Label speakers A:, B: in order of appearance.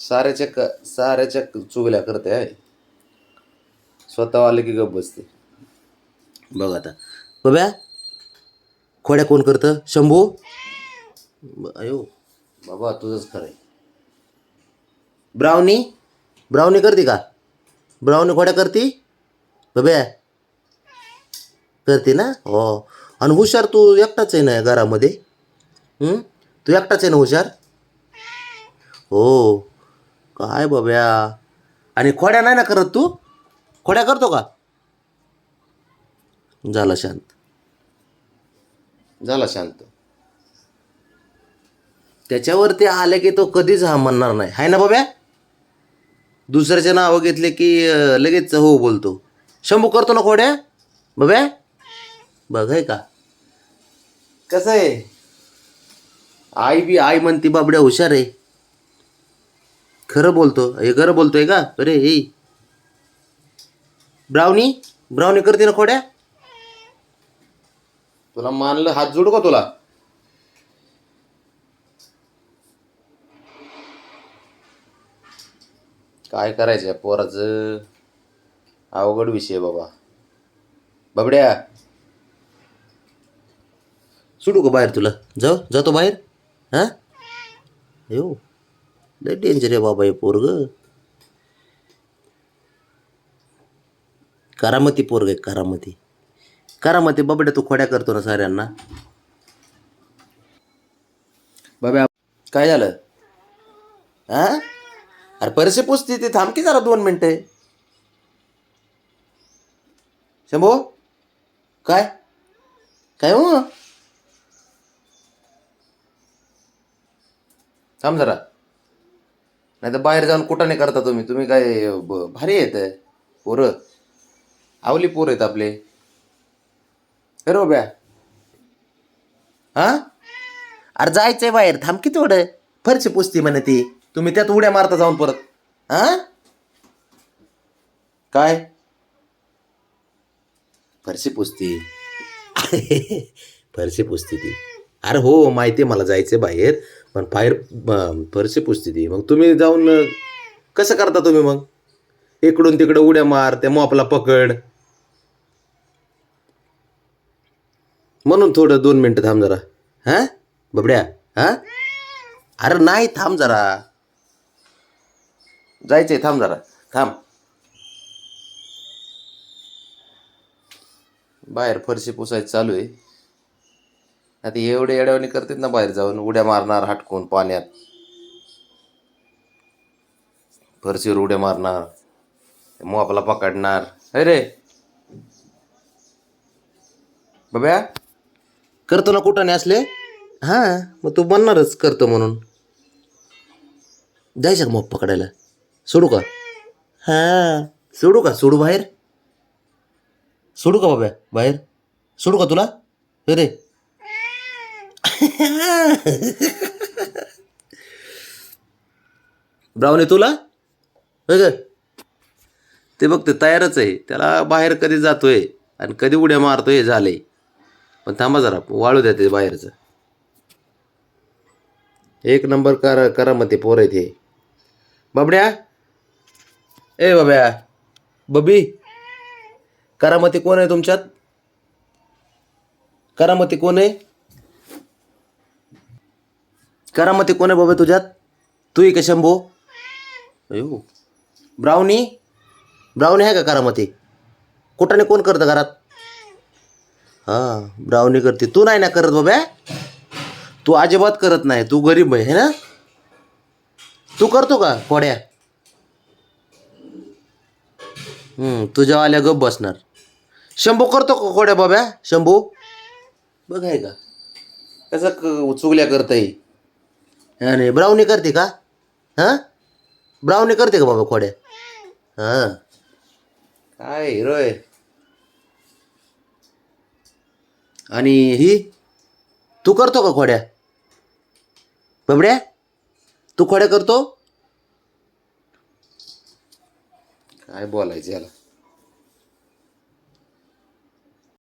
A: साऱ्याच्या क साऱ्याच्या चुगल्या करते आहे स्वतः आले की गप बसते. बघ आता. बब्या खोड्या कोण करतं? शंभू? अयो बाबा तुझंच खरं आहे ब्राउनी? ब्राउनी करते का? ब्राउनी खोड्या करती? बब्या? करते ना? हो. आणि हुशार तू एकटाच आहे ना घरामध्ये? तू एकटाच आहे ना हुशार? हो. काय बाब्या? आणि खोड्या नाही ना करत तू? खोड्या करतो का? झाला शांत. झाला शांत. त्याच्यावरती आले की तो कधीच हा म्हणणार नाही. हाय ना बाब्या? दुसऱ्याचे नावं घेतले की लगेच हो बोलतो. शंभू करतो ना खोड्या? बाब्या? बघाय का? कसं आहे? आई बी आई म्हणती बाबड्या हुशार आहे. खरं बोलतो हे खरं बोलतोय का? अरे हे. ब्राउनी ब्राउनी करते ना खोड्या. तुला मानलं हात जोडू का तुला? काय करायचं पोराचं? अवघड विषय बाबा. बाबड्या. सुटू का बाहेर तुला? जाऊ जातो बाहेर? हां? येऊ लय डेंजर आहे बाबा हे पोरग करामती पोरग आहे करामती करामती बाबड्या तू खोड्या करतो ना साऱ्यांना बाबा काय झालं हा अरे परसे पुसती ते थांब की जरा दोन मिनटं शंभो काय काय हो थांब जरा नाही तर बाहेर जाऊन कुठं नाही करता तुम्ही? तुम्ही काय ब- भारी येत पोरं. आवली पोरं आहेत आपले. अरे बाब्या हा? अरे जायचंय बाहेर. थांब की थोडं फरशी पुसती म्हणे ती. तुम्ही त्यात उड्या मारता जाऊन परत. हा? काय? फरशी पुसती. फरशी पुसती ती. अरे हो माहिती आहे मला जायचं बाहेर पण बाहेर फरशी पुसते ती. मग तुम्ही जाऊन कसं करता तुम्ही मग? इकडून तिकडं उड्या मार त्या मोपला पकड. म्हणून थोडं दोन मिनटं थांब जरा. हा? बबड्या हा? अरे नाही थांब जरा. जायचंय थांब जरा. थांब. बाहेर फरशी पुसायचं चालू आहे. आता एवढे येड्यावानी करतात ना बाहेर जाऊन उड्या मारणार हटकून पाण्यात. फरशीवर उड्या मारणार मोपला पकडणार. अरे बाब्या करतो ना कुठं नाही असले? हां मग तू बनणारच करतो म्हणून. जायचं का मग पकडायला. सोडू का? हां सोडू का? सोडू बाहेर? सोडू का बाब्या बाहेर? सोडू का तुला? हे रे ब्राऊन आहे तुला? होय ग ते बघ ते तयारच आहे. त्याला बाहेर कधी जातोय आणि कधी उड्या मारतोय झालंय. पण थांबा जरा वाळू द्या ते बाहेरचं. एक नंबर कर ते पोर आहे ते बाबड्या? ए बाब्या बबी? करामती कोण आहे तुमच्यात? करामती कोण आहे? करामती कोण आहे बाबा तुझ्यात? तू आहे का शंभो? अयो. ब्राउनी? ब्राउनी आहे का करामती? कुठाने कोण करतं घरात? हां ब्राउनी करते. तू नाही ना करत बाबा? तू अजिबात करत नाही. तू गरीब आहे ना? तू करतो का खोड्या तुझ्या आल्या गप बसणार. शंभू करतो का खोड्या बाब्या? शंभू? बघ आहे का? कसं क- चुगल्या करताय. नाही ब्राउनी करते का? हां? ब्राउनी करते का बाबा खोड्या? हां. काय हिरो आहे आणि ही? तू करतो का खोड्या? बबड्या तू खोड्या करतो? काय बोलायचं याला?